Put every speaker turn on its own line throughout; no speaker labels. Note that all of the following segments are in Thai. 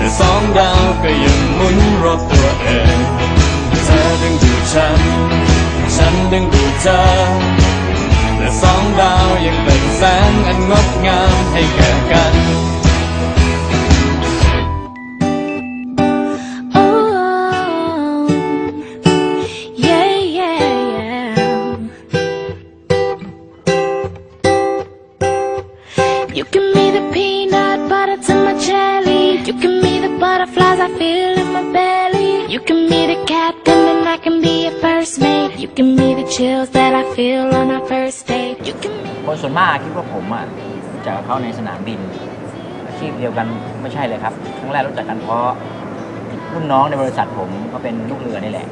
แต่สองดาวก็ยังหมุนรอบตัวเองเธอดึงดูดฉัน ฉันดึงดูดเธอแต่สองดาวยังเป็นแสงอันงดงามให้แก่กัน
feel in my belly. You give me the captain and I can be a first mate. You give me the chills that I feel on our first date. You give me
คนส่วนมากคิดว่าผมอะรู้จักกับเขาในสนามบิน อาชีพเดียวกันไม่ใช่เลยครับครั้งแรกรู้จักกันเพราะรุ่นน้องในบริษัทผมก็เป็นลูกเรือนี่แหละ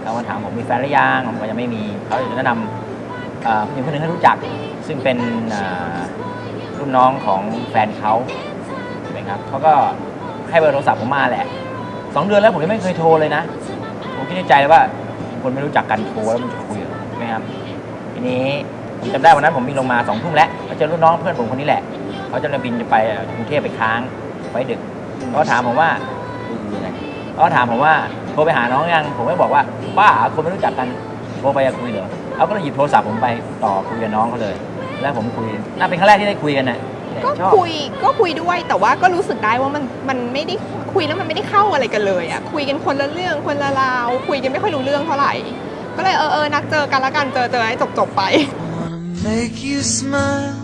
เขามาถามผมมีแฟนหรือยังผมก็ยังไม่มีเขาจะแนะนำเอ่อผู้หญิงคนหนึงให้รู้จัก ซึ่งเป็นเอ่อรุ่นน้องของแฟนเขาใช่ไหมครับเขาก็ให้เบอร์โทรศัพท์ผมมาแหละ สองเดือนแล้วผมยังไม่เคยโทรเลยนะ ผมคิดในใจเลยว่า คนไม่รู้จักกันโทรแล้วมันจะคุยเหรอใช่ไหมครับ ทีนี้ผมจำได้วันนั้นผมบินลงมาสองทุ่มแล้วก็เจอรุ่นน้องเพื่อนผมคนนี้แหละ เขาจะบินจะไปกรุงเทพไปค้างไว้ดึกเขาถามผมว่าเขาถามผมว่าโทรไปหาน้องยัง ผมไม่บอกว่าบ้าคนไม่รู้จักกันโทรไปจะคุยเหรอเขาก็เลยหยิบโทรศัพท์ผมไปต่อคุยกับน้องเขาเลย แล้วผมคุยน่าเป็นครั้งแรกที่ได้คุยกันนะ
ก็คุยก็คุยด้วยแต่ว่าก็รู้สึกได้ว่ามันมันไม่ได้ คุยแล้วมันไม่ได้เข้าอะไรกันเลยอะคุยกันคนละเรื่องคนละราว คุยกันไม่ค่อยรู้เรื่องเท่าไหร่ ก็เลยเออเออนัดเจอกันละกันเจอเจอให้จบจบๆไป
Wanna make you smile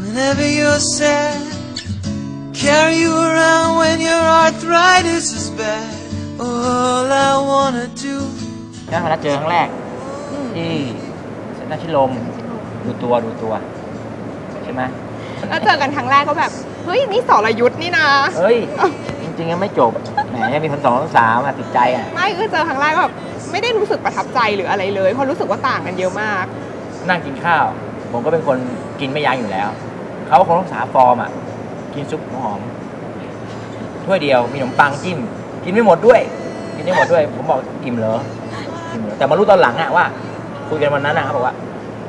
whenever you're sad. Carry you around when your arthritis is bad. All I wanna do.
นั่นมานัดเจอครั้งแรกที่เซ็นทรัลชิดลมดูตัวดูตัว ใช่ไหม
แล้วเจอกันครั้งแรกก็แบบ เฮ้ย นี่สรยุทธ์นี่นะ
เฮ้ย จริงๆยังไม่จบ แหมยังมีคนสองคนสามอะติดใจอะ
ไม่คือเจอครั้งแรกก็แบบไม่ได้รู้สึกประทับใจหรืออะไรเลย เพราะรู้สึกว่าต่างกันเยอะมาก
นั่งกินข้าว ผมก็เป็นคนกินไม่ยั้งอยู่แล้ว เขาก็คงรักษาฟอร์มอะ กินซุปหัวหอม ถ้วยเดียวมีขนมปังจิ้ม กินไม่หมดด้วย กินไม่หมดด้วย ผมบอกอิ่มเหรออิ่มเหรอแต่มารู้ตอนหลังอะว่าคุยกันวันนั้นนะเขาบอกว่า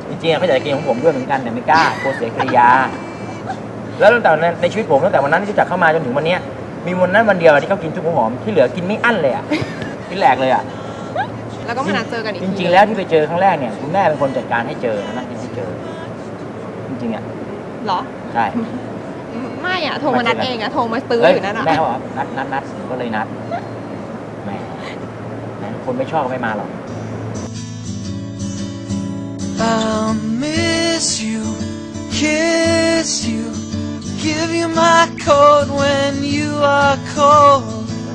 จริงๆอะเขาอยากจะกินของผมด้วยเหมือนกันแต่ไม่กล้ากลัวเสียกิริยา แล้วตั้งแต่ในชีวิตผมตั้งแต่วันนั้นที่รู้จักเข้ามาจนถึงวันเนี้ยมีวันนั้นวันเดียวที่เขากินซุปหัวหอมที่เหลือกินไม่อั้นเลยอะที่แหลกเลยอะ
แล้วก็มานัดเจอกันอีก
จ
ที
ริงๆแล้วที่ไปเจอครั้งแรกเนี่ยคุณแม่เป็นคนจัดการให้เจอนะนัดให้เจอ จริงๆอะ
เหรอ
ใช่
ไม่อะโทรมานัดเองอะโทรมาตื้อ
เฮ้ย
อยู่นั่นอะ
แม่เขาบอกว่านัดนัดนัดก็เลยนัดแหมแหมคนไม่ชอบก็ไม่มาหรอก
I'll miss you, kiss you, give you my coat when you are cold.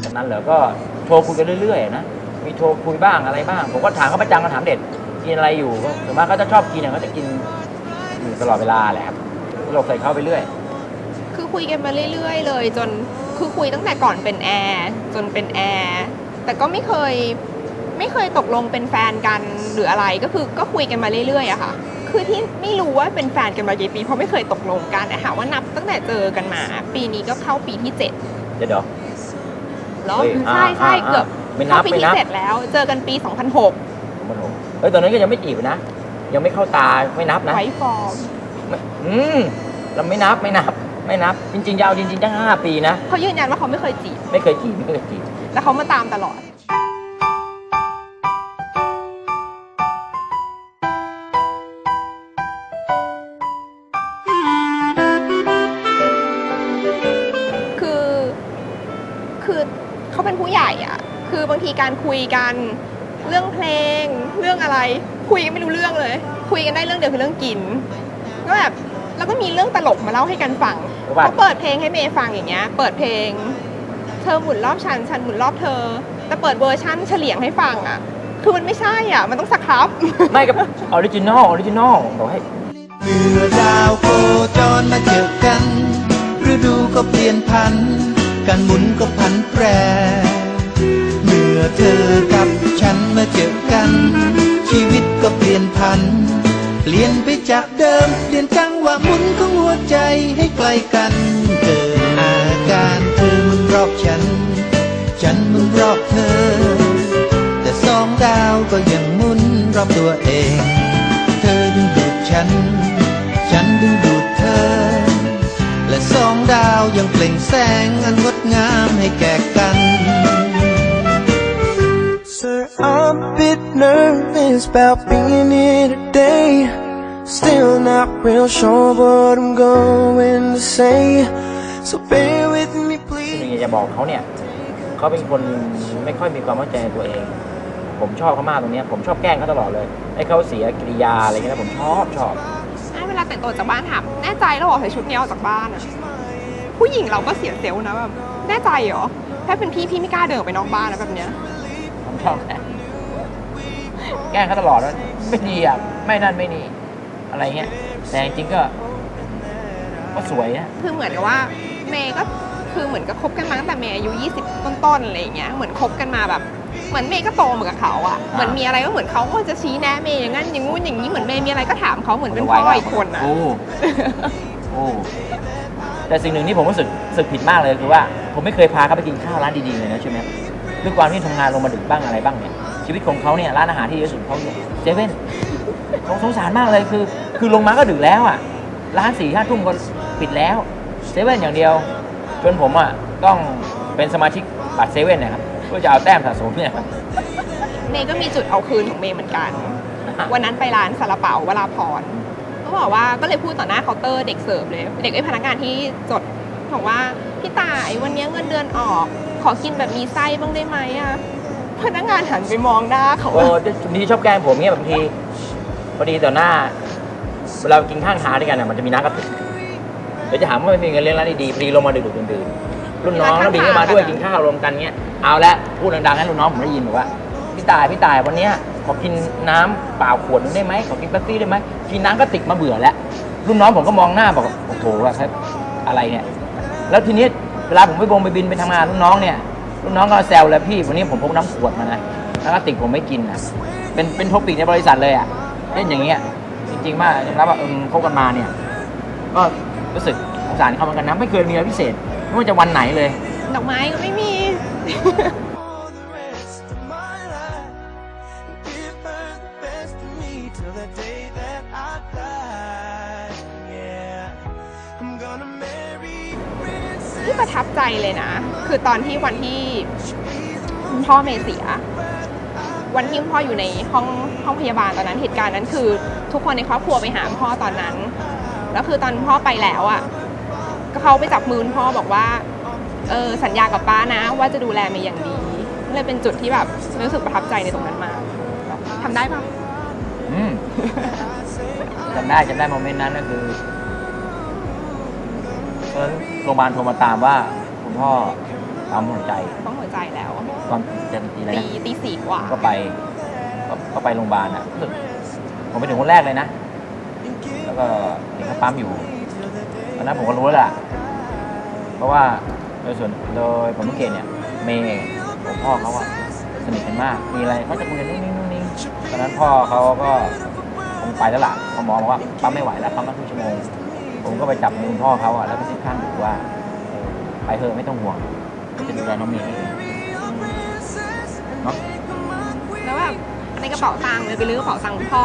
จากนั้นเหรอก็โทรคุยกันเรื่อยๆนะ มีโทรคุยบ้างอะไรบ้าง ผมก็ถามเขาประจำก็ถามเด็ด กินอะไรอยู่ก็ส่วนมากเขาจะชอบกินเนี่ยเขาจะกินอยู่ตลอดเวลาแหละครับหลบใส่เขาไปเรื่อย
คือคุยกันมาเรื่อยๆ เลย จนคือคุยตั้งแต่ก่อนเป็นแอร์จนเป็นแอร์แต่ก็ไม่เคยไม่เคยตกลงเป็นแฟนกันหรืออะไรก็คือก็คุยกันมาเรื่อยๆอะค่ะ คือที่ไม่รู้ว่าเป็นแฟนกันมากี่ปีเพราะไม่เคยตกลงกันแต่หาว่านับตั้งแต่เจอกันมา ปีนี้ก็เข้าปีที่เจ็ด
เดี๋ยวเดี๋ยว
แล้ว
เฮ้ย
ใช่ใช่
อ่าอ่า
เกือบ
ไม่นับ
เข้าปี
ไม่นั
ที่
บ
เจ็ดแล้ว เจอกันปี 2006
ผมมันโหเฮ้ยตอนนั้นก็ยังไม่จีบนะ ยังไม่เข้าตาไม่นับนะ
ไว้ฟอร์ม
ไม่อืมเราไม่นับไม่นับ ไม่นับ จริงๆยาวจริงๆตั้งห้าปีนะ
เขายืนยันว่าเขาไม่เคยจีบ
ไม่เคยจีบไม่เคยจีบ
แต่เขามาตามตลอด ผู้ใหญ่อะคือบางทีธีการคุยกันเรื่องเพลง เรื่องอะไร คุยกันไม่รู้เรื่องเลย คุยกันได้เรื่องเดียวคือเรื่องกินก็แบบแล้วก็มีเรื่องตลกมาเล่าให้กันฟัง
ว่า
เขาเปิดเพลงให้เมย์ฟังอย่างเงี้ย เปิดเพลง เธอหมุนรอบฉันฉันหมุนรอบเธอ แต่เปิดเวอร์ชั่นเฉลียงให้ฟังอะ คือมันไม่ใช่อะ มันต้องสครับ
ไม่กับออริจินอลออริจินอลบอกให้
เมื่อดาวโคจรมาเจอกันฤดูก็เปลี่ยนพันการหมุนก็พันแปรเมื่ อเธอกับฉันมาเจอกัน ชีวิตก็เปลี่ยนพัน เปลี่ยนไปจากเดิมเปลี่ยนจังหวะหมุนของหัวใจให้ใกลกันเกิดอาการเธอมุนรอบฉัน ฉันมุนรอบเธอ แต่สองดาวก็ยังหมุนรอบตัวเอง เธอดึงดูดฉัน ฉันดึงดูดเธอ และสองดาวยังเปล่งแสงอันงดงามให้แก่กัน
nervous about being here today. Still not real sure what I'm going to say. So bear with me,
ที่
please.
อยากจะบอกเขาเนี่ยเขาเป็นคนไม่ค่อยมีความมั่นใจในตัวเอง ผมชอบเขามากตรงเนี้ยผมชอบแกล้งเขาตลอดเลยให้เขาเสียกิริยาอะไรเงี้ยนะผมชอบชอบ
ให้เวลาแต่งตัวจากบ้านถามแน่ใจแล้วเหรอใส่ชุดนี้ออกจากบ้านอะผู้หญิงเราก็เสียเซลล์นะแบบแน่ใจเหรอถ้าเป็นพี่พี่ไม่กล้าเดินออกไปนอกบ้านนะแบบเนี้ย
ผมชอบแกล้ง แกล้งเขาตลอดว่าไม่ดีอะไม่นั่นไม่นี่อะไรเงี้ยแต่จริงๆก็ ก็สวยนะ
คือเหมือนกับว่าเมย์ก็คือเหมือนกับคบกันมาตั้งแต่เมย์อายุ 20 ต้นๆอะไรอย่างเงี้ยเหมือนคบกันมาแบบเหมือนเมย์ก็โตเหมือนกับเขาอะเหมือนมีอะไรก็เหมือนเขาก็จะชี้แนะเมย์อย่างนั้นอย่างงู้นอย่างนี้เหมือนเมย์มีอะไรก็ถามเขาเหมือนเป็นพ่ออีกคนอะ
โอ้โอ้แต่สิ่งหนึ่งที่ผมรู้สึกรู้สึกผิดมากเลยคือว่า ผมไม่เคยพาเขาไปกินข้าวร้านดีๆเลยนะใช่ไหมด้วยความที่ทำงานลงมาดึกบ้างอะไรบ้างเนี่ย ชีวิตของเขาเนี่ยร้านอาหารที่ดีที่สุดเขาเนี่ยเซเว่นผมสงสารมากเลยคือ คือลงมาก็ดึกแล้วอะร้านสี่ห้าทุ่มก็ปิดแล้วเซเว่นอย่างเดียวจนผมอะต้องเป็นสมาชิกบัตรเซเว่นนะครับเพื่อจะเอาแต้มสะสมเนี่ยครับ
เมย์ก็มีจุดเอาคืนของเมย์เหมือนกัน วันนั้นไปร้านซาลาเปาวราพรก็บอกว่าก็เลยพูดต่อหน้าเคาน์เตอร์เด็กเสิร์ฟเลย เด็กไอ้พนักงานที่จดบอกว่าพี่ตายวันนี้เงินเดือนออก ขอกินแบบมีไส้บ้างได้ไหมอะ พนักงานหันไปมองหน้าเขา
โอ้ทีชอบแกล้งผมเนี่ยบางทีพอดีต่อหน้าเวลากินข้างทางด้วยกันอะมันจะมีน้ำกระติกเดี๋ยวจะถามว่าไม่มีเงินเลี้ยงร้านดีๆพอดีลงมาดึกๆดื่นๆรุ่นน้องแล้วบินก็มาด้วยกินข้าวรวมกันเงี้ยเอาละพูดดังๆให้รุ่นน้องผมได้ยินบอกว่าพี่ตายพี่ตายวันเนี้ยขอกินน้ำเปล่าขวดนึงได้ไหมขอกินเป๊ปซี่ได้ไหมกินน้ำกระติกมาเบื่อแล้วรุ่นน้องผมก็มองหน้าบอกโอ้โหว่าครับอะไรเนี่ยแล้วทีนี้เวลาผมไปบงไปบินไปทำงานรุ่นน้องเนี่ย รุ่นน้องก็แซวแล้วพี่วันนี้ผมพกน้ำขวดมานะแล้วก็ติกผมไม่กินนะเป็นเป็นท็อปิกในบริษัทเลยอะเล่นอย่างเงี้ยจริงๆมากยอมรับว่าเออคบกันมาเนี่ย ก็รู้สึกสงสารเขาเหมือนกันนะไม่เคยมีอะไรพิเศษไม่ว่าจะวันไหนเลย
ดอกไม้ก็ไม่มี ที่ประทับใจเลยนะ คือตอนที่วันที่คุณพ่อเมย์เสีย วันที่คุณพ่ออยู่ในห้องห้องพยาบาลตอนนั้นเหตุการณ์นั้นคือ ทุกคนในครอบครัวไปหาคุณพ่อตอนนั้นแล้วคือตอนพ่อไปแล้วอะ่ะก็เขาไปจับมือคุณพ่อบอกว่าเออสัญญากับป้านะ ว่าจะดูแลเมย์อย่างดีเลยเป็นจุดที่แบบรู้สึกประทับใจในตรงนั้นมากทำได้ปะ
อืมจำได้จำได้โมเมนต์นั้นก็คือตอนนั้น โรงพยาบาลโทรมาตามว่า คุณพ่อปั๊มหัวใจ
ต้องหัวใจแล้ว
ตอนจะตีอะไร
ตี
นะ
ตีสี่กว่า
ก็ไปก็ก็ไปโรงพยาบาลอะรู้สึกผมไปถึงคนแรกเลยนะ แล้วก็เห็นเขาปั๊มอยู่ตอนนั้นผมก็รู้แล้วล่ะ เพราะว่าโดยส่วนโดยผมสังเกตเนี่ย เมย์ผมพ่อเขาอะสนิทกันมาก มีอะไรเขาจะคุยกันนิ่งๆนิ่งๆตอนนั้นพ่อเขาก็คงไปแล้วล่ะพอหมอบอกว่าปั๊มไม่ไหวแล้วปั๊มมาครึ่งชั่วโมง ผมก็ไปจับมือพ่อเขาอะแล้วก็ซิบข้างดูว่าเออไปเถอะไม่ต้องห่วงจะดูแลน้องเมย์เองเนาะ
แล้วแบบในกระเป๋าตังค์เลยไปรื้อกระเป๋าตังค์พ่อ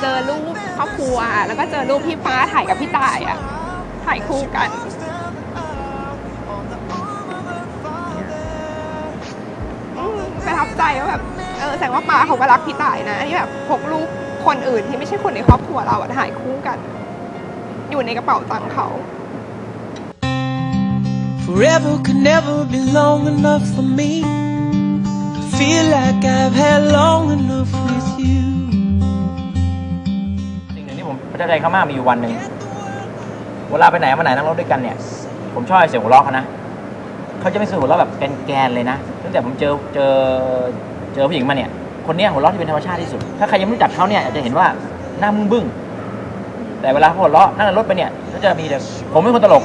เจอรูปครอบครัว แล้วก็เจอรูปพี่ฟ้าถ่ายกับพี่ต่ายอะถ่ายคู่กันประทับใจว่าแบบเออแสดงว่าป้าเขาก็รักพี่ต่ายนะที่แบบพกรูปคนอื่นที่ไม่ใช่คนในครอบครัวเราอะถ่ายคู่กัน อยู่ในกระเป๋าตังค์เขา
Forever could never be long enough for me.
feel like I've had long enough with you.
สิ่งหนึ่งที่ผมประทับใจเขามากมีอยู่วันหนึ่งเวลาไปไหนมาไหนนั่งรถด้วยกันเนี่ย ผมชอบเสียงหัวเราะเขานะเขาจะไม่เสียงหัวเราะแบบเป็นแกนเลยนะตั้งแต่ผมเจอเจอเจอผู้หญิงมาเนี่ย คนเนี้ยหัวเราะที่เป็นธรรมชาติที่สุด ถ้าใครยังไม่รู้จักเขาเนี่ยอาจจะเห็นว่าหน้ามึงบึ้ง แต่เวลาเขาหัวเราะนั่งรถไปเนี่ยก็จะมีแต่ผมเป็นคนตลก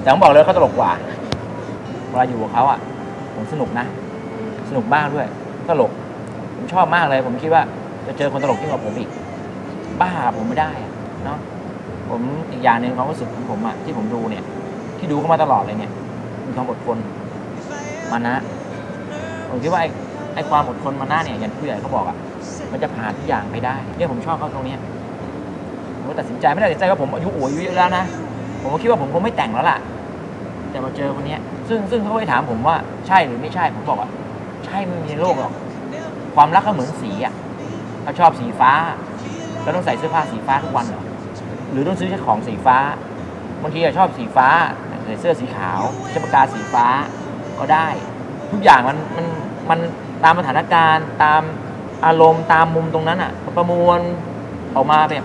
แต่ผมบอกเลยเขาตลกกว่าเวลาอยู่กับเขาอะ ผมสนุกนะ สนุกมากด้วย ตลก ผมชอบมากเลย ผมคิดว่าจะเจอคนตลกยิ่งกว่าผมอีก บ้าผมไม่ได้เนาะผมอีกอย่างหนึ่งความรู้สึกของผมอะที่ผมดูเนี่ย ที่ดูเขามาตลอดเลยเนี่ยมีความอดทนมานะ ผมคิดว่าไอ้ไอ้ความอดทนมานะเนี่ยอย่างผู้ใหญ่เขาบอกอะมันจะผ่านทุกอย่างไปได้เนี่ยผมชอบเขาตรงเนี้ย ก็ตัดสินใจไม่ได้ตัดสินใจว่าผมอายุโอ้ยอายุเยอะแล้วนะผมก็คิดว่าผมคงไม่แต่งแล้วล่ะ แต่มาเจอคนเนี้ย ซึ่งซึ่งเขาไปถามผมว่าใช่หรือไม่ใช่ผมบอกว่าใช่ไม่มีโลกหรอกความรักก็เหมือนสีอะเขาชอบสีฟ้า แล้วต้องใส่เสื้อผ้าสีฟ้าทุกวันเหรอหรือต้องซื้อแค่ของสีฟ้าบางทีอะชอบสีฟ้าใส่เสื้อสีขาวใช้ปากกาสีฟ้าก็ได้ ทุกอย่างมันมันมันตามสถานการณ์ตามอารมณ์ตามมุมตรงนั้นอะประมวลออกมาแบบ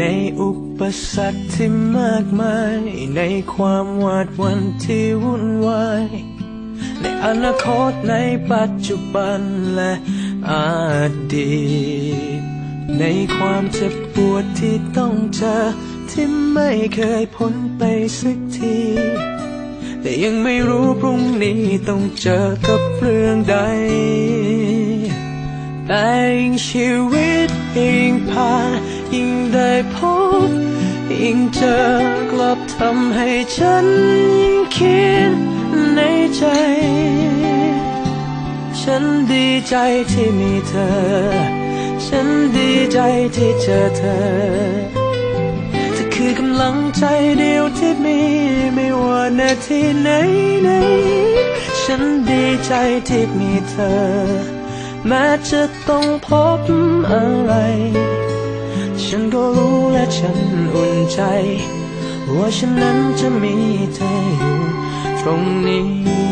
ในอุปสรรคที่มากมาย ในความหวาดวันที่วุ่นวาย ในอนาคตในปัจจุบันและอดีต ในความเจ็บปวดที่ต้องเจอ ที่ไม่เคยพ้นไปสักที แต่ยังไม่รู้พรุ่งนี้ต้องเจอกับเรื่องใดแต่งชีวิตยิ่งผ่าน ยิ่งได้พบ ยิ่งเจอกลับทำให้ฉันยิ่งคิดในใจ ฉันดีใจที่มีเธอ ฉันดีใจที่เจอเธอเธอคือกำลังใจเดียวที่มี ไม่ว่านาทีไหนไหนฉันดีใจที่มีเธอ แม้จะต้องพบอะไร ฉันก็รู้และฉันอุ่นใจ ว่าฉันนั้นจะมีเธออยู่ตรงนี้